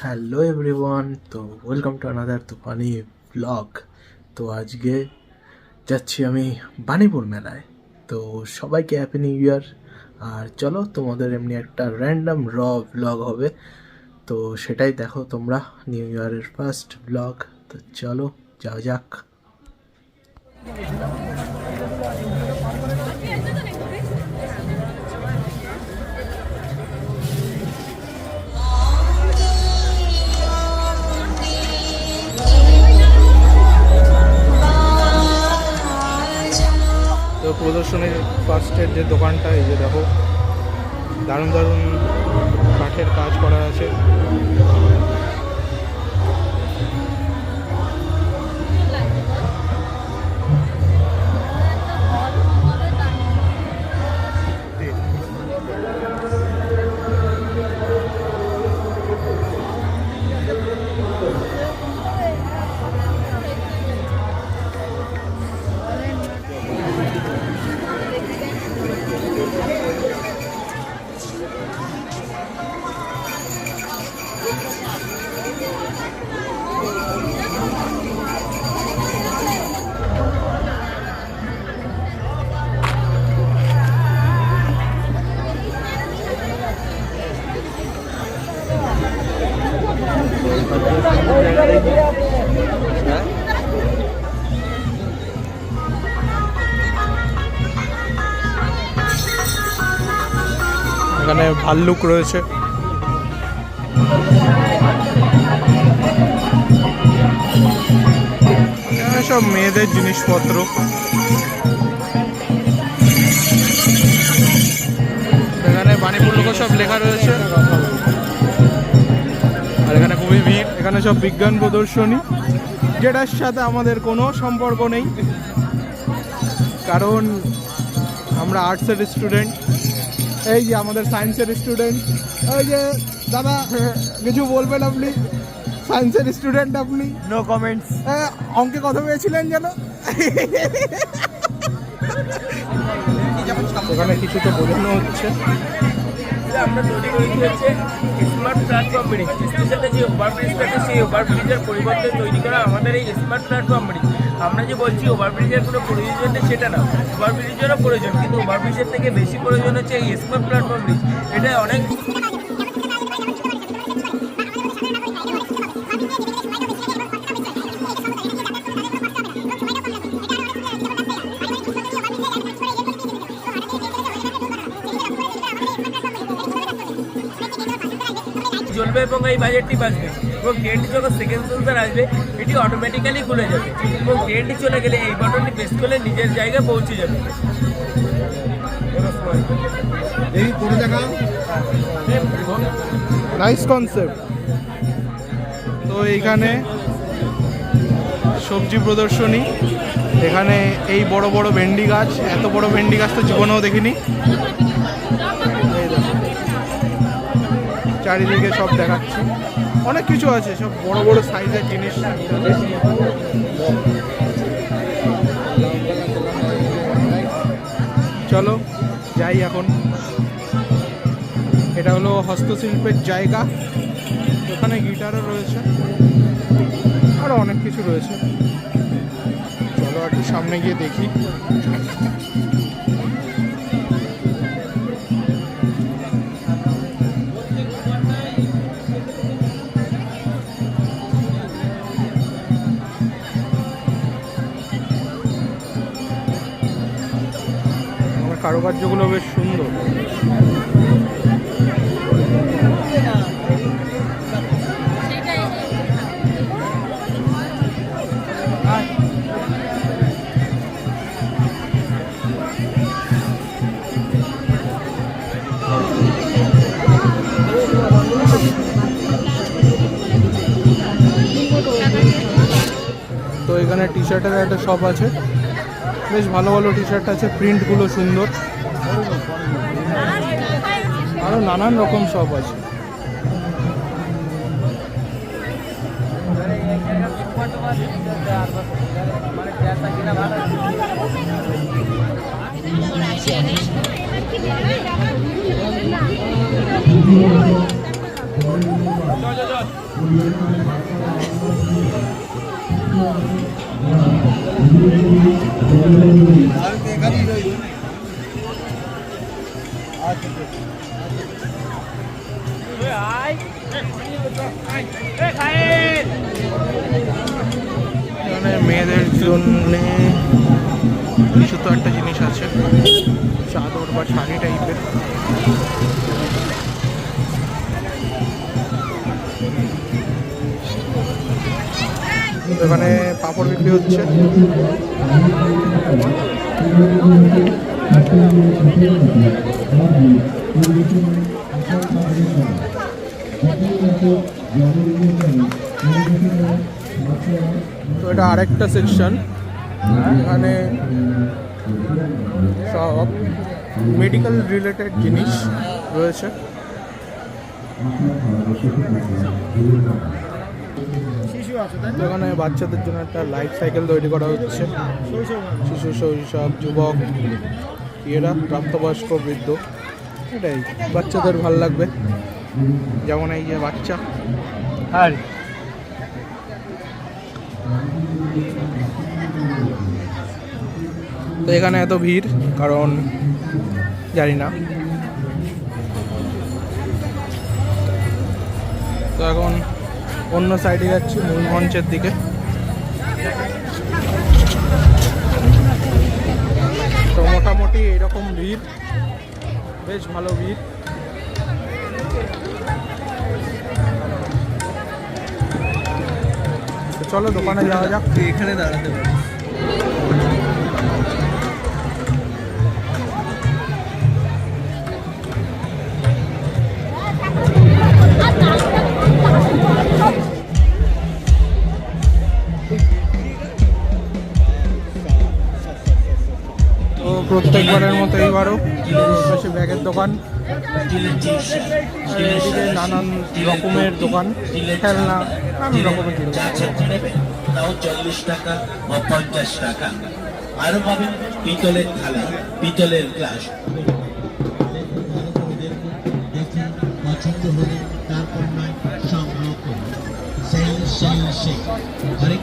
Hello everyone, তো welcome to another তুফানি blog তো আজকে যাচ্ছি আমি বানিপুর মেলায়। তো সবাইকে হ্যাপি নিউ ইয়ার আর চলো, তোমাদের এমনি একটা র্যান্ডাম র ব্লগ হবে। তো সেটাই দেখো তোমরা নিউ ইয়ারের ফার্স্ট ব্লগ তো চলো যাও যাক। প্রদর্শনীর ফার্স্টের যে দোকানটা এই যে দেখো দারুণ দারুণ কাঠের কাজ করা আছে। ভাল্লুক রয়েছে। সব মেয়েদের জিনিসপত্র। এখানে বাণীপুর লোক সব লেখা রয়েছে। আর এখানে খুবই ভিড়। এখানে সব বিজ্ঞান প্রদর্শনী, যেটার সাথে আমাদের কোনো সম্পর্ক নেই। কারণ আমরা আর্টসের স্টুডেন্ট এই যে আমাদের সায়েন্সের স্টুডেন্ট এই যে দাদা কিছু বলবেন আপনি? সায়েন্সের স্টুডেন্ট আপনি? নো কমেন্টস হ্যাঁ, অঙ্কে কত পেয়েছিলেন যেন? ওখানে কিছু তো বোঝানো হচ্ছে। আমরা তৈরি করেছি হচ্ছে স্মার্ট প্ল্যাটফর্ম ব্রিজ স্টেশনে যে ওভারব্রিজ থাকে সেই ওভারব্রিজের পরিবর্তে তৈরি করা আমাদের এই স্মার্ট প্ল্যাটফর্ম ব্রিজ আমরা যে বলছি ওভারব্রিজের কোনো প্রয়োজন নেই, সেটা না। ওভারব্রিজেরও প্রয়োজন, কিন্তু ওভারব্রিজের থেকে বেশি প্রয়োজন হচ্ছে এই স্মার্ট প্ল্যাটফর্ম ব্রিজ এটা অনেক জ্বলবে এবং এই বাজেটটি বাঁচবে। এবং ট্রেনটি যখন সেকেন্ড সেন্সার আসবে এটি অটোমেটিক্যালি খুলে যাবে। এবং ট্রেনটি চলে গেলে এই বাটনটি প্রেস করলে নিজের জায়গায় পৌঁছে যাবে। এই নাইস কনসেপ্ট তো এইখানে সবজি প্রদর্শনী। এখানে এই বড় বড় ভেন্ডি গাছ এত বড় ভেন্ডি গাছ তো জীবনেও দেখিনি। চারিদিকে সব দেখাচ্ছে। অনেক কিছু আছে, সব বড় বড় সাইজের জিনিস। চলো, যাই এখন। এটা হলো হস্তশিল্পের জায়গা। ওখানে গিটারও রয়েছে। আরও অনেক কিছু রয়েছে। চলো একটু সামনে গিয়ে দেখি। কারুকার্যগুলো বেশ সুন্দর। তো এখানে টি শার্টের একটা শপ আছে। বেশ ভালো ভালো টি শার্ট আছে প্রিন্টগুলো সুন্দর। আরও নানান রকম শপ আছে। মেয়েদের জন্যে কিছু তো একটা জিনিস আছে চাদর বা শাড়ি টাইপের এখানে পাপড় বিক্রি হচ্ছে। তো এটা আরেকটা সেকশন এখানে সব মেডিকেল রিলেটেড জিনিস রয়েছে। এখানে বাচ্চাদের জন্য একটা লাইফ সাইকেল তৈরি করা হচ্ছে। শিশু শৈশব যুবক এরা প্রাপ্তবয়স্ক বৃদ্ধ এটাই। বাচ্চাদের ভালো লাগবে। যেমন এই যে বাচ্চা। আর তো এখানে এত ভিড় কারণ জানি না। তো এখন অন্য সাইডে যাচ্ছি মূল মঞ্চের দিকে। তো মোটামুটি এরকম ভিড়। বেশ ভালো ভিড়। চলো দোকানে যাওয়া যাক। এখানে দাঁড়াতে পারি প্রত্যেকবারের মতো এইবারও পাশে ব্যাগের দোকান। এদিকে নানান রকমের দোকান খেলনা নানান রকমের জিনিস তাও চল্লিশ টাকা বা পঞ্চাশ টাকা। আরও পাবেন পিতলের থালা পিতলের গ্লাস। পছন্দ হলে তারপর নয় সংগ্রহ করুন সেল সেল সেল হরেক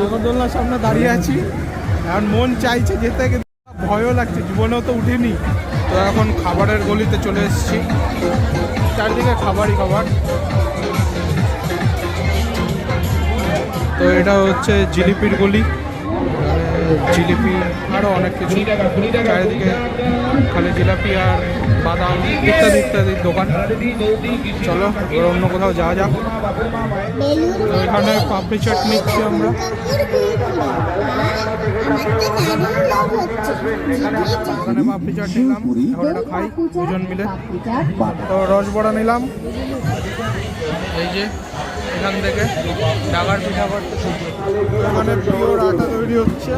নাগরদোলনার সামনে দাঁড়িয়ে আছি। এখন মন চাইছে যেতে ভয়ও লাগছে, জীবনেও তো উঠিনি। তো এখন খাবারের গলিতে চলে এসেছি। চারদিকে খাবারই খাবার। তো এটা হচ্ছে জিলিপির গলি। জিলিপি আরও অনেক কিছু। চারিদিকে খালি জিলাপি আর বাদাম ইত্যাদি ইত্যাদি দোকান। চলো, এবার অন্য কোথাও যাওয়া যাক। এখানে পাপড়ি চাট নিচ্ছি আমরা। পাপড়ি চাট নিলাম খাই দুজন মিলে। তো রসবড়া নিলাম। এই যে এখান থেকে ডাগার পিঠা করতে। এখানে পিওর আটা তৈরি হচ্ছে।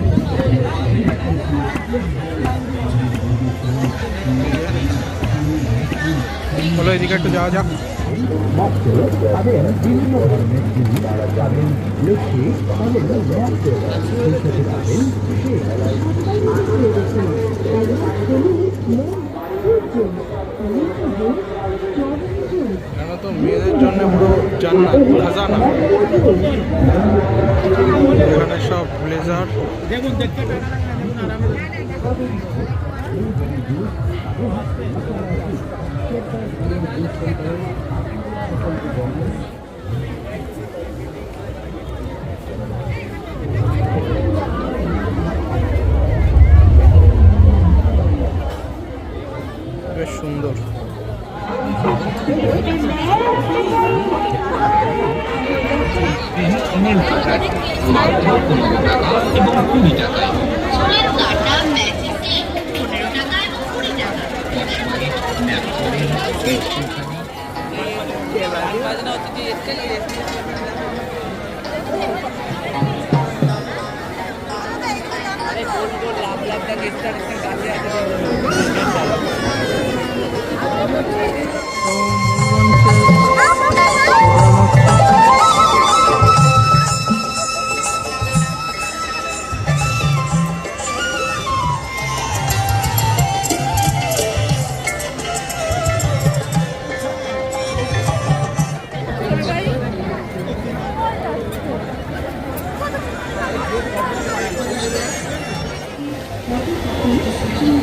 চলো এদিকে একটু যাওয়া যাক। তো মেয়েদের জন্য পুরো জান্নাত খাজানা। এখানে সব ব্লেজার। দেখুন 年間だと、まあ、この歌があって僕みたいな。そがダメです。これ。る。一に。す。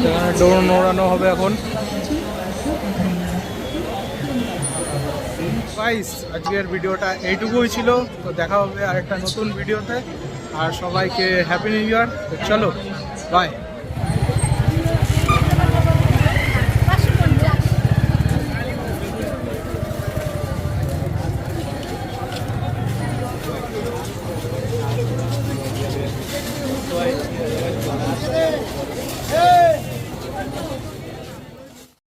সেখানে নোড়ানো হবে এখন। গাইস আজকের ভিডিওটা এইটুকুই ছিল। তো দেখা হবে আরেকটা নতুন ভিডিওতে। আর সবাইকে হ্যাপি নিউ ইয়ার চলো বাই